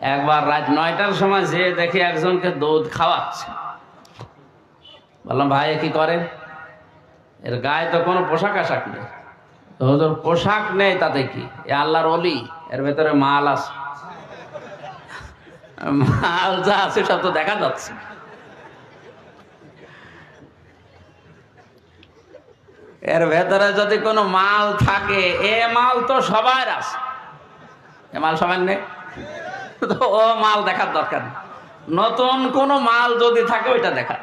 একবার রাত নয়টার সময় যে দেখি একজনকে দুধ খাওয়াচ্ছে। বললাম, ভাই কি করেন এর গায়ে তো কোনো পোশাক আশাক নেই। হুজুর, পোশাক নেই, তাতে কি? এ আল্লাহর অলি এর ভেতরে মাল আছে। মাল যা আছে সব তো দেখা যাচ্ছে। এর ভেতরে যদি কোনো মাল থাকে, এ মাল তো সবার আছে। এ মাল সবার নেই। ও মাল দেখার দরকার নতুন কোনো মাল যদি থাকে, ওইটা দেখা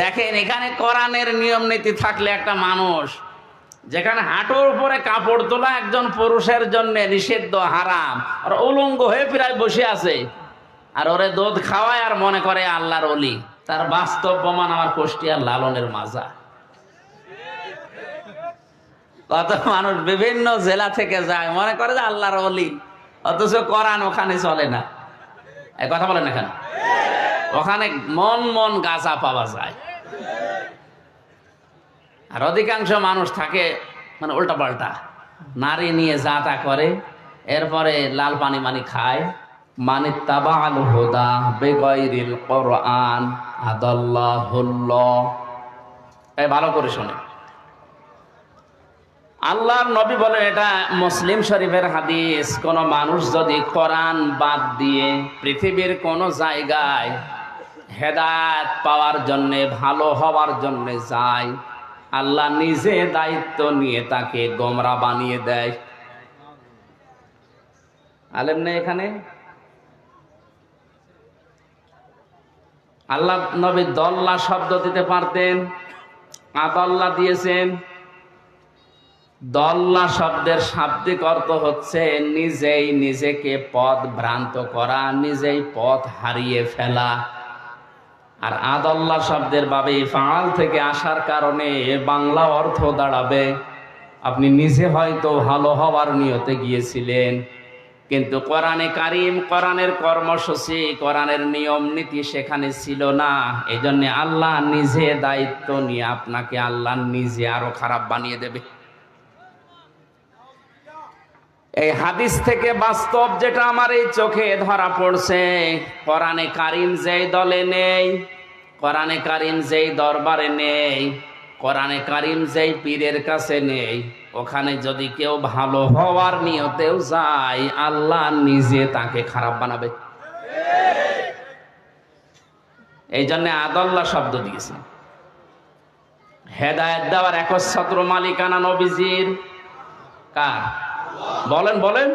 দেখেন, এখানে কোরআনের নিয়ম নীতি থাকলে একটা মানুষ যেখানে হাঁটুর উপরে কাপড় তোলা একজন পুরুষের জন্য নিষিদ্ধ, হারাম, আর উলঙ্গ হয়ে প্রায় বসে আছে, আর ওরে দুধ খাওয়ায় আর মনে করে আল্লাহর অলি তার বাস্তব প্রমাণ আমার কুষ্টিয়ার লালনের মাজা। কত মানুষ বিভিন্ন জেলা থেকে যায়, মনে করে যে আল্লাহর অলি অথচ কোরআন ওখানে চলে না। এই কথা বলেন এখানে ওখানে মন মন গাছা পাওয়া যায়। আর অধিকাংশ মানুষ থাকে মানে উল্টা পাল্টা নারী নিয়ে যা তা করে, এরপরে লাল পানি মানি খায়। মানে তাবাল হুদা বেগৈরিল কোরআন, আদাল্লাহুল্লাহ। এই ভালো করে শোনে আল্লাহর নবী বলেন, এটা মুসলিম শরীফের হাদিস। কোন মানুষ যদি কোরআন বাদ দিয়ে পৃথিবীর কোন জায়গায় হেদায়ত পাওয়ার জন্যে, ভালো হওয়ার জন্যে যায়, আল্লাহ নিজে দায়িত্ব নিয়ে তাকে গোমরা বানিয়ে দেয়। আলেম নেই এখানে? আল্লাহ নবী দল্লা শব্দ দিতে পারতেন, আদল্লা দিয়েছেন। দল্লা শব্দের শাব্দিক অর্থ হচ্ছে নিজেই নিজেকে পথ ভ্রান্ত করা, নিজেই পথ হারিয়ে ফেলা। আর আদল্লা শব্দের বাবে ফাল থেকে আসার কারণে বাংলা অর্থ দাঁড়াবে। আপনি নিজে হয়তো ভালো হওয়ার নিয়তে গিয়েছিলেন, কিন্তু কোরআনে কারিম, কোরআনের কর্মসূচি, কোরআনের নিয়ম নীতি সেখানে ছিল না। এই আল্লাহ নিজে দায়িত্ব নিয়ে আপনাকে আল্লাহ নিজে আরও খারাপ বানিয়ে দেবে। এই হাদিস থেকে বাস্তব যেটা আমার এই চোখে ধরা পড়ছে, কোরআনে কারিম যেই দলে নেই, কোরআনে কারিম যেই দরবারে নেই, কোরআনে কারিম যেই পীরের কাছে নেই, ওখানে যদি কেউ ভালো হওয়ার নিয়তেও যায়, আল্লাহ নিজে তাকে খারাপ বানাবে। এই জন্য আদল্লা শব্দ দিয়েছে। হেদায়ত দেওয়ার একচ্ছত্র মালিকানা নবীজির কার? বলেন বলেন।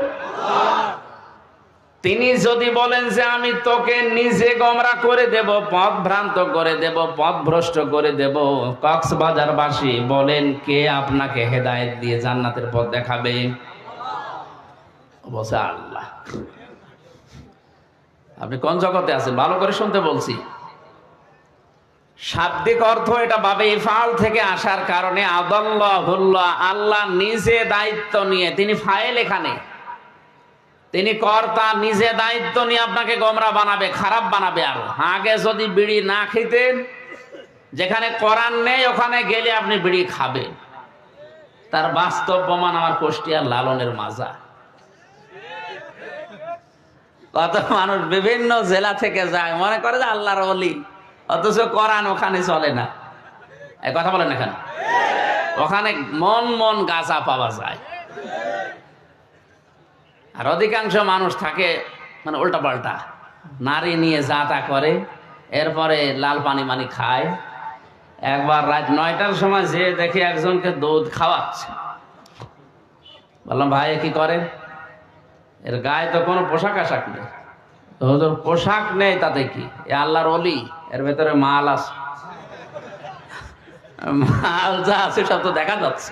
তিনি যদি বলেন যে আমি তোকে নিজে গমরা করে দেব, পথ ভ্রান্ত করে দেব, পথ ভ্রষ্ট করে দেব, কক্সবাজারবাসী বলেন, কে আপনাকে হেদায়েত দিয়ে জান্নাতের পথ দেখাবে? আল্লাহ। আপনি কোন জগতে আছেন? ভালো করে শুনতে বলছি। শাব্দিক অর্থ এটা বাবে ইফাল থেকে আসার কারণে আদাল্লাহুল্লাহ, আল্লাহ নিজে দায়িত্ব নিয়ে, তিনি ফাইল এখানে। তিনি কর্তা, নিজে দায়িত্ব নিয়ে আপনাকে গমরা বানাবে, খারাপ বানাবে আরও। আগে যদি বিড়ি না খেতেন, যেখানে করার নেই, ওখানে গেলে আপনি বিড়ি খাবেন। তার বাস্তব প্রমাণ আমার কুষ্টিয়ার লালনের মাজা। কত মানুষ বিভিন্ন জেলা থেকে যায়, মনে করে যে আল্লাহর অলি অথচ কোরআন ওখানে চলে না। এই কথা বলেন এখানে ওখানে মন মন গাছা পাওয়া যায়। আর অধিকাংশ মানুষ থাকে মানে উল্টা পাল্টা নারী নিয়ে যা তা করে, এরপরে লাল পানি মানি খায়। একবার রাত নয়টার সময় যে দেখি একজনকে দুধ খাওয়াচ্ছে। বললাম, ভাই কি করেন এর গায়ে তো কোনো পোশাক আশাক নেই পোশাক নেই তাতে কি? এ আল্লাহর অলি এর ভেতরে মাল আছে। মাল যা আছে সব তো দেখা যাচ্ছে।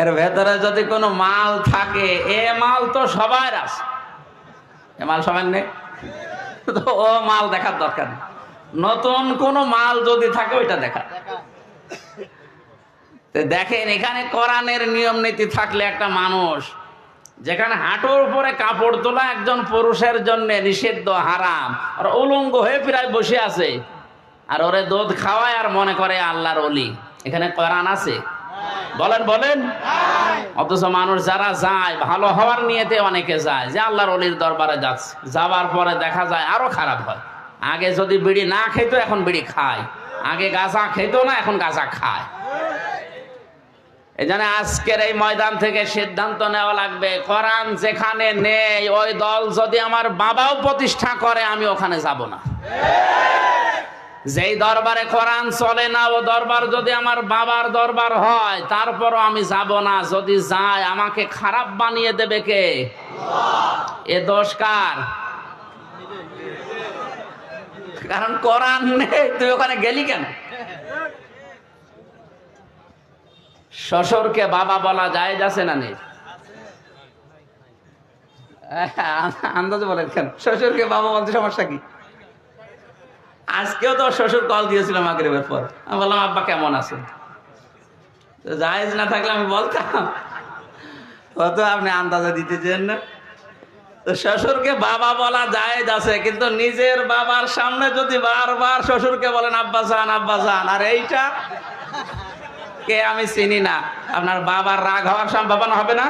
এর ভেতরে যদি কোনো মাল থাকে, এ মাল তো সবার আছে। এ মাল সবার নেই। তো ও মাল দেখার দরকার নতুন কোনো মাল যদি থাকে, ওইটা দেখা। দেখেন, এখানে কোরআনের নিয়ম নীতি থাকলে একটা মানুষ যেখানে হাঁটুর উপরে কাপড় তোলা একজন পুরুষের জন্য নিষিদ্ধ হারাম। আর উলঙ্গ হয়ে প্রায় বসে আছে। আর ওরে দুধ খাওয়ায় আর মনে করে আল্লাহর অলি এখানে কোরআন আছে? বলেন বলেন। অথচ মানুষ যারা যায়, ভালো হওয়ার নিয়েতে অনেকে যায়, যে আল্লাহর অলির দরবারে যাচ্ছে। যাওয়ার পরে দেখা যায় আরও খারাপ হয়। আগে যদি বিড়ি না খেতো, এখন বিড়ি খায়। আগে গাঁজা খেতো না, এখন গাঁজা খায়। এই জন্য আজকের এই ময়দান থেকে সিদ্ধান্ত নেওয়া লাগবে। কোরআন যেখানে নেই, ওই দল যদি আমার বাবাও প্রতিষ্ঠা করে, আমি ওখানে যাব না। যেই দরবারে কোরআন চলে না, ও দরবার যদি আমার বাবার দরবার হয়, তারপরও আমি যাব না। যদি যায়, আমাকে খারাপ বানিয়ে দেবে কে? এ দোষ কার? কারণ কোরআন নেই, তুই ওখানে গেলি কেন? শ্বশুরকে বাবা বলা যায় যাচ্ছে না নেই? আন্দাজে বলেন কেন? শ্বশুরকে বাবা বলতে সমস্যা কি? আজকেও তো শ্বশুর কল দিয়েছিল মাগরিবের পর। আমি বললাম, আব্বা, কেমন আছে তো জায়েজ না থাকলে আমি বলতাম। কত আপনি আন্দাজে দিতেছেন না। তো শ্বশুরকে বাবা বলা জায়েজ আছে, কিন্তু নিজের বাবার সামনে যদি বারবার শ্বশুরকে বলেন, আব্বা জান আব্বা জান আর এইটা কে আমি চিনি না? আপনার বাবার রাগ হওয়ার সম্ভাবনা হবে না?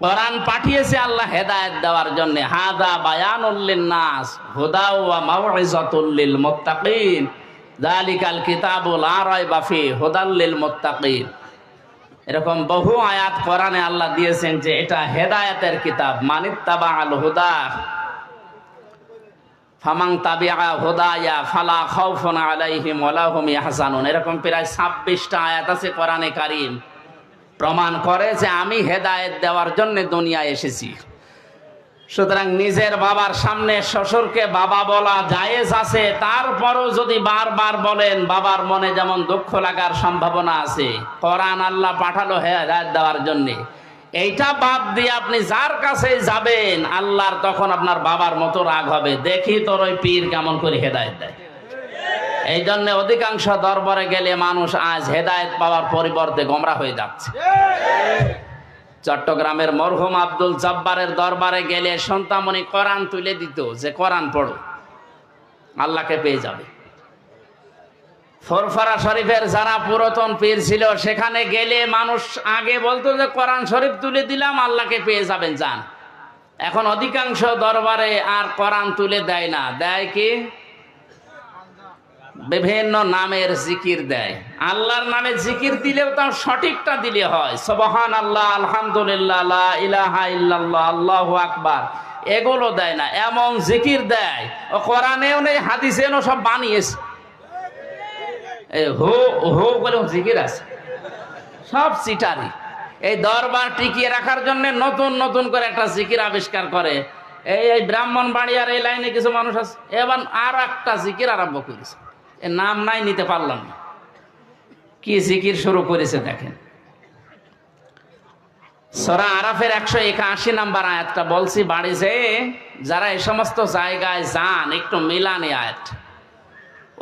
কোরআন পাঠিয়েছে আল্লাহ হেদায়েত দেওয়ার জন্য। হাদা বায়ানুল নাস হুদা ওয়া মাউইজাতুল মুত্তাকিন যালিকাল কিতাবুল লা রাইবা ফি, হুদাল লিল মুত্তাকিন এরকম বহু আয়াত কোরআনে আল্লাহ দিয়েছেন যে এটা হেদায়েতের কিতাব। মানিত্তাবা আল হুদা ফামাং তাবিআ হুদায়া ফালা খাউফুন আলাইহিম ওয়ালা হুম ইয়াহজানুন। এরকম প্রায় 26টা আয়াত আছে কোরআনে কারীম। প্রমাণ করে যে আমি হেদায়েত দেওয়ার জন্য দুনিয়ায় এসেছি। সুতরাং নিজের বাবার সামনে শ্বশুরকে বাবা বলা জায়েজ আছে। তারপরও যদি বারবার বলেন, বাবার মনে যেমন দুঃখ লাগার সম্ভাবনা আছে, কোরআন আল্লাহ পাঠালো হেদায়েত দেওয়ার জন্য। এইটা বাদ দিয়ে আপনি যার কাছে যাবেন, আল্লাহর তখন আপনার বাবার মতো রাগ হবে। দেখি তোর ওই পীর কেমন করে হেদায়েত দেয়। এই জন্য অধিকাংশ দরবারে গেলে মানুষ আজ হেদায়েত পাওয়ার পরিবর্তে গোমরা হয়ে যাচ্ছে। চট্টগ্রামের মরহুম আব্দুল জব্বারের দরবারে গেলে সন্তামণি কোরআন তুলে দিত যে কোরআন পড়ো, আল্লাহকে পেয়ে যাবে। ফরফরা শরীফের যারা পুরাতন পীর ছিল, সেখানে গেলে মানুষ আগে বলতো যে, কোরআন শরীফ তুলে দিলাম, আল্লাহকে পেয়ে যাবেন, যান। এখন অধিকাংশ দরবারে আর কোরআন তুলে দেয় না। দেয় কি? বিভিন্ন নামের জিকির দেয়। আল্লাহর নামে জিকির দিলেও তার সঠিকটা দিলে হয়। সবহান আল্লাহ আলহামদুলিল্লাহ ইলাহা ইল্লাল্লাহ, আল্লাহু আকবার। এগুলো দেয় না। এমন জিকির দেয়। ও কোরআনেও নেই, হাদিসেও সব বানিয়েছে। হো হো বলে জিকির আছে। সব চিটারি এই দরবার টিকিয়ে রাখার জন্য নতুন নতুন করে একটা আবিষ্কার করে। এই এই ব্রাহ্মণ বাড়িয়ার এই লাইনে কিছু মানুষ আছে। এবার আর একটা জিকির আরম্ভ করেছে। এর নাম নাই, নিতে পারলাম না। কি জিকির শুরু করেছে দেখেন। সরা আরাফের একশো একাশি নাম্বার আয়াতটা বলছি, বাড়ি যে যারা এই সমস্ত জায়গায় যান, একটু মিলানি আয়াত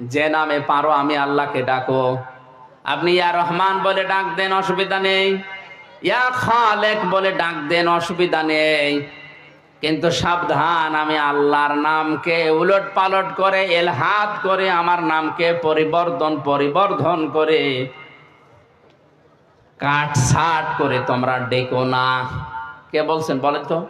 যে নামে পারো, আমি আল্লাহকে ডাকো। আপনি ইয়া রহমান বলে ডাক দেন, অসুবিধা নেই। ইয়া খালেক বলে ডাক দেন, অসুবিধা নেই। কিন্তু সাবধান, আমি আল্লাহর নামকে উলট পালট করে এলহাত করে, আমার নামকে পরিবর্তন, পরিবর্ধন করে কাট ছাট করে তোমরা ডেকো না। কে বলছেন বলেন তো?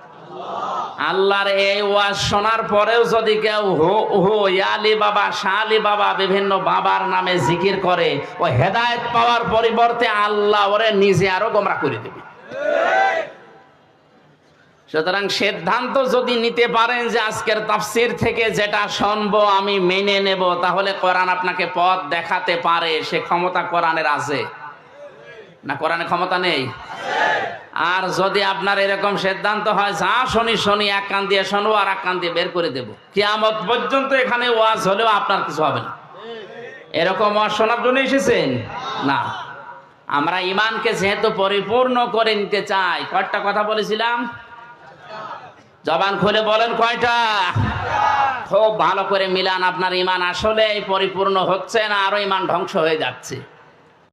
আল্লাহর এই ওয়াজ শোনার পরেও যদি কেউ হো হো ইয়ালি বাবা শালি বাবা বিভিন্ন বাবার নামে জিকির করে, ও হেদায়েত পাওয়ার পরিবর্তে আল্লাহ ওরে নিজে আরও গোমরা করে দেবে। সুতরাং সিদ্ধান্ত যদি নিতে পারেন যে আজকের তাফসির থেকে যেটা শুনব, আমি মেনে নেব, তাহলে কোরআন আপনাকে পথ দেখাতে পারে, সে ক্ষমতা কোরআনের আছে। না কোরআনে ক্ষমতা নেই? আর যদি আপনার এরকম সিদ্ধান্ত হয়, যা শনি শনি, এক কান দিয়ে শোনো আর এক কান দিয়ে বের করে দেবো। কিয়ামত পর্যন্ত এখানে ওয়াজ হলেও আপনার কিছু হবে না। এরকম ওয়াজ শোনার জন্য এসেছেন? না। আমরা ইমানকে যেহেতু পরিপূর্ণ করে নিতে চাই, কয়টা কথা বলেছিলাম? জবান খুলে বলেন কয়টা? খুব ভালো করে মিলান, আপনার ইমান আসলে পরিপূর্ণ হচ্ছে না, আরও ইমান ধ্বংস হয়ে যাচ্ছে।